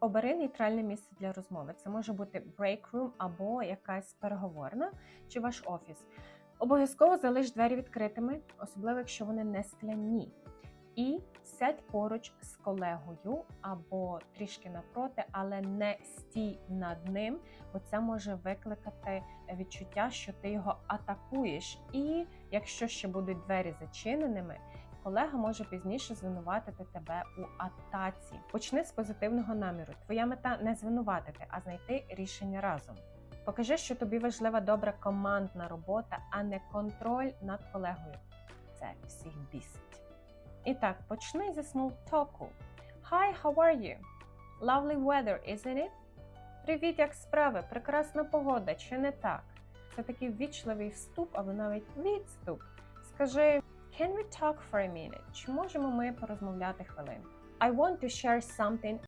Обери нейтральне місце для розмови. Це може бути break room або якась переговорна чи ваш офіс. Обов'язково залиш двері відкритими, особливо якщо вони не скляні. І сядь поруч з колегою або трішки напроти, але не стій над ним, бо це може викликати відчуття, що ти його атакуєш. І якщо ще будуть двері зачиненими, колега може пізніше звинуватити тебе у атаці. Почни з позитивного наміру. Твоя мета не звинуватити, а знайти рішення разом. Покажи, що тобі важлива добра командна робота, а не контроль над колегою. Це всіх бісить. І так, почни зі смолтоку. Hi, how are you? Lovely weather, isn't it? Привіт, як справи? Прекрасна погода, чи не так? Це такий ввічливий вступ або навіть відступ. Скажи, can we talk for a minute? Чи можемо ми порозмовляти хвилину? I want to share something